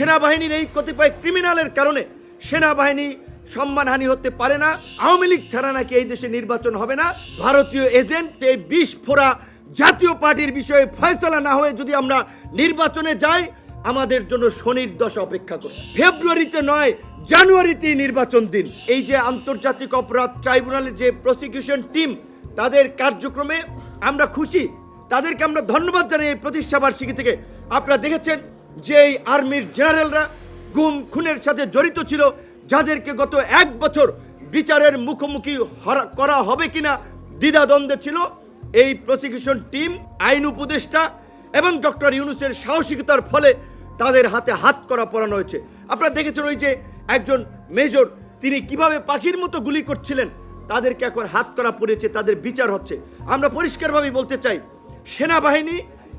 সেনাবাহিনীর এই কতিপয় ক্রিমিনালের কারণে সেনাবাহিনী সম্মানহানি হতে পারে না, আওয়ামী লীগ ছাড়া নাকি এই দেশে নির্বাচন হবে না। ভারতীয় এজেন্ট এই বিষ ফোড়া জাতীয় পার্টির বিষয়ে ফয়সলা না হয়ে যদি আমরা নির্বাচনে যাই, আমাদের জন্য শনির দশা অপেক্ষা করে। ফেব্রুয়ারিতে নয়, জানুয়ারিতেই নির্বাচন দিন। এই যে আন্তর্জাতিক অপরাধ ট্রাইব্যুনালের যে প্রসিকিউশন টিম তাদের কার্যক্রমে আমরা খুশি। তাদেরকে আমরা ধন্যবাদ জানাই এই প্রতিষ্ঠা বার্ষিকী থেকে আপনারা দেখেছেন। যে এই আর্মির জেনারেলরা গুম খুনের সাথে জড়িত ছিল, যাদেরকে গত এক বছর বিচারের মুখোমুখি করা হবে কিনা দ্বিধাদ্বন্দ্বে ছিল, এই প্রসিকিউশন টিম আইন উপদেষ্টা এবং ডক্টর ইউনুসের সাহসিকতার ফলে তাদের হাতে হাত করা পরানো হয়েছে। আপনারা দেখেছেন ওই যে একজন মেজর, তিনি কীভাবে পাখির মতো গুলি করছিলেন, তাদেরকে এখন হাত করা পড়েছে, তাদের বিচার হচ্ছে। আমরা পরিষ্কারভাবে বলতে চাই, সেনাবাহিনী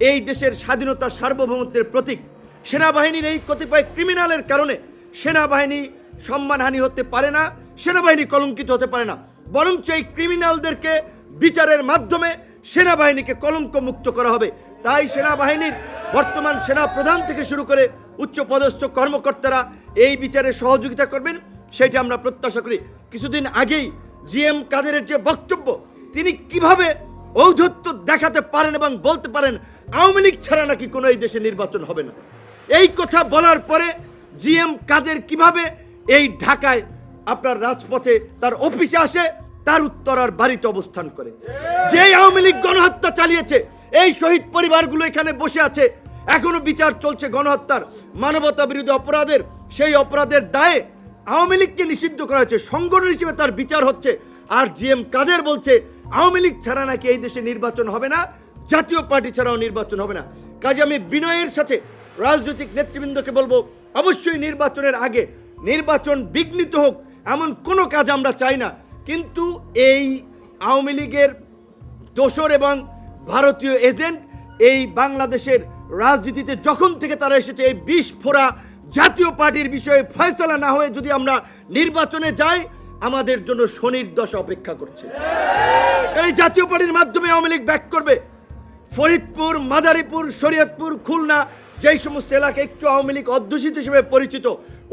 এই দেশের স্বাধীনতা সার্বভৌমত্বের প্রতীক। সেনাবাহিনীর এই কতিপয় ক্রিমিনালের কারণে সেনাবাহিনী সম্মানহানি হতে পারে না, সেনাবাহিনী কলঙ্কিত হতে পারে না। বরঞ্চ এই ক্রিমিনালদেরকে বিচারের মাধ্যমে সেনাবাহিনীকে কলঙ্ক মুক্ত করা হবে। তাই সেনাবাহিনীর বর্তমান সেনা প্রধান থেকে শুরু করে উচ্চপদস্থ কর্মকর্তারা এই বিচারে সহযোগিতা করবেন, সেটা আমরা প্রত্যাশা করি। কিছুদিন আগেই জিএম কাদেরের যে বক্তব্য, তিনি কীভাবে ঔদ্ধত্য দেখাতে পারেন এবং বলতে পারেন, আওয়ামী লীগ ছাড়া নাকি কোনো এই দেশে নির্বাচন হবে না। এই কথা বলার পরে জিএম কাদের কীভাবে এই ঢাকায় আপনার রাজপথে তার অফিসে আসে, তার উত্তরার বাড়িতে অবস্থান করে। যে আওয়ামী লীগ গণহত্যা চালিয়েছে, এই শহীদ পরিবারগুলো এখানে বসে আছে। এখনও বিচার চলছে গণহত্যার। মানবতা বিরোধী অপরাধের, সেই অপরাধের দায়ে আওয়ামী লীগকে নিষিদ্ধ করা হয়েছে। সংগঠন হিসেবে তার বিচার হচ্ছে। আর জিএম কাদের বলছে, আওয়ামী লীগ ছাড়া নাকি এই দেশে নির্বাচন হবে না, জাতীয় পার্টি ছাড়াও নির্বাচন হবে না। কাজে আমি বিনয়ের সাথে রাজনৈতিক নেতৃবৃন্দকে বলব, অবশ্যই নির্বাচনের আগে নির্বাচন বিঘ্নিত হোক, এমন কোনো কাজ আমরা চাই না। কিন্তু এই আওয়ামী লীগের দোসর এবং ভারতীয় এজেন্ট এই বাংলাদেশের রাজনীতিতে যখন থেকে তারা এসেছে, এই বিষ ফোড়া জাতীয় পার্টির বিষয়ে ফয়সলা না হয়ে যদি আমরা নির্বাচনে যাই, আমাদের জন্য শনির দশা অপেক্ষা করছে। এই জাতীয় পার্টির মাধ্যমে আওয়ামী লীগ ব্যাক করবে। ফরিদপুর, মাদারীপুর, শরীয়তপুর, খুলনা যেই সমস্ত এলাকা একটু আওয়ামী লীগ অধ্যুষিত হিসেবে পরিচিত,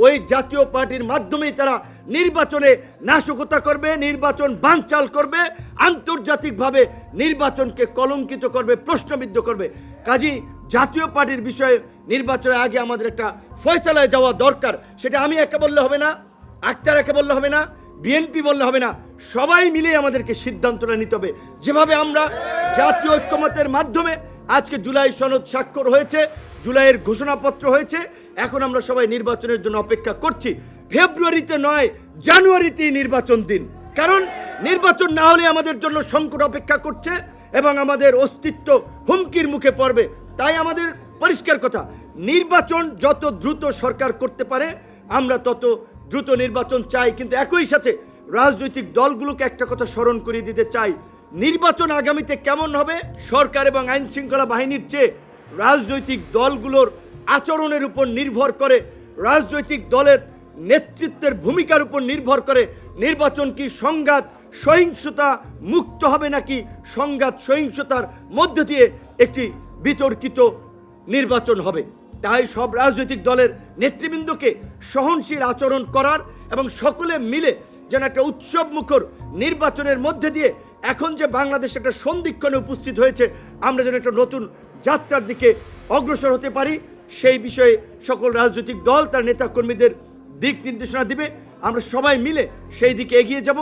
ওই জাতীয় পার্টির মাধ্যমেই তারা নির্বাচনে নাশকতা করবে, নির্বাচন বানচাল করবে, আন্তর্জাতিকভাবে নির্বাচনকে কলঙ্কিত করবে, প্রশ্নবিদ্ধ করবে। কাজী, জাতীয় পার্টির বিষয়ে নির্বাচনের আগে আমাদের একটা ফয়সালায় যাওয়া দরকার, সেটা আমি একা বললে হবে না, আক্তার একে বললে হবে না, বিএনপি বললে হবে না, সবাই মিলে আমাদেরকে সিদ্ধান্তটা নিতে হবে। যেভাবে আমরা জাতীয় ঐক্যমতের মাধ্যমে আজকে জুলাই সনদ স্বাক্ষর হয়েছে, জুলাইয়ের ঘোষণাপত্র হয়েছে। এখন আমরা সবাই নির্বাচনের জন্য অপেক্ষা করছি। ফেব্রুয়ারিতে নয় জানুয়ারিতেই নির্বাচন দিন। কারণ নির্বাচন না হলে আমাদের জন্য সংকট অপেক্ষা করছে এবং আমাদের অস্তিত্ব হুমকির মুখে পড়বে। তাই আমাদের পরিষ্কার কথা, নির্বাচন যত দ্রুত সরকার করতে পারে, আমরা তত দ্রুত নির্বাচন চাই। কিন্তু একই সাথে রাজনৈতিক দলগুলোকে একটা কথা স্মরণ করিয়ে দিতে চাই। নির্বাচন আগামীতে কেমন হবে? সরকার এবং আইন শৃঙ্খলা বাহিনীর চেয়ে রাজনৈতিক দলগুলোর আচরণের উপর নির্ভর করে, রাজনৈতিক দলের নেতৃত্বের ভূমিকার উপর নির্ভর করে নির্বাচন কি সংঘাত, সহিংসতা মুক্ত হবে নাকি সংঘাত, সহিংসতার মধ্য দিয়ে একটি বিতর্কিত নির্বাচন হবে। তাই সব রাজনৈতিক দলের নেতৃবৃন্দকে সহনশীল আচরণ করার এবং সকলে মিলে যেন একটা উৎসব মুখর নির্বাচনের মধ্যে দিয়ে এখন যে বাংলাদেশ একটা সন্ধিক্ষণে উপস্থিত হয়েছে, আমরা যেন একটা নতুন যাত্রার দিকে অগ্রসর হতে পারি, সেই বিষয়ে সকল রাজনৈতিক দল, তার নেতাকর্মীদের দিক নির্দেশনা দিবে। আমরা সবাই মিলে সেই দিকে এগিয়ে যাব।